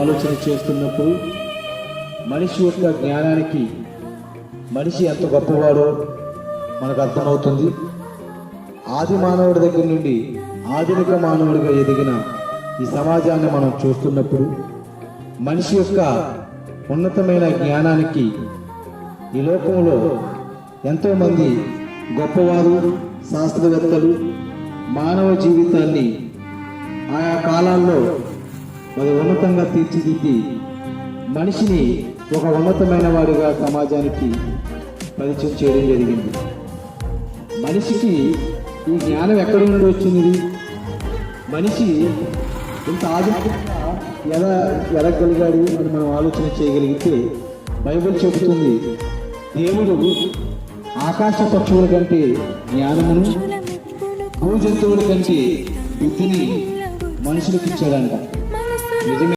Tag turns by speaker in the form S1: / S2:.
S1: ఆలోచన చేస్తున్నప్పుడు మనిషి యొక్క జ్ఞానానికి మనిషి ఎంత గొప్పవాడో మనకు అర్థమవుతుంది. ఆది మానవుడి దగ్గర నుండి ఆధునిక మానవుడిగా ఎదిగిన ఈ సమాజాన్ని మనం చూస్తున్నప్పుడు మనిషి యొక్క ఉన్నతమైన జ్ఞానానికి ఈ లోకంలో ఎంతోమంది గొప్పవారు శాస్త్రవేత్తలు మానవ జీవితాన్ని ఆయా కాలాల్లో మరి ఉన్నతంగా తీర్చిదిద్ది మనిషిని ఒక ఉన్నతమైన వాడిగా సమాజానికి పరిచయం చేయడం జరిగింది. మనిషికి ఈ జ్ఞానం ఎక్కడి నుండి వచ్చింది? మనిషి ఇంత ఆధునికంగా ఎలా ఎదగలిగాడు అని మనం ఆలోచన చేయగలిగితే బైబిల్ చెబుతుంది దేవుడు ఆకాశ పక్షువుల కంటే జ్ఞానమును భూ జంతువుల కంటే బుద్ధిని మనుషులకు ఇచ్చాడంట. Bizim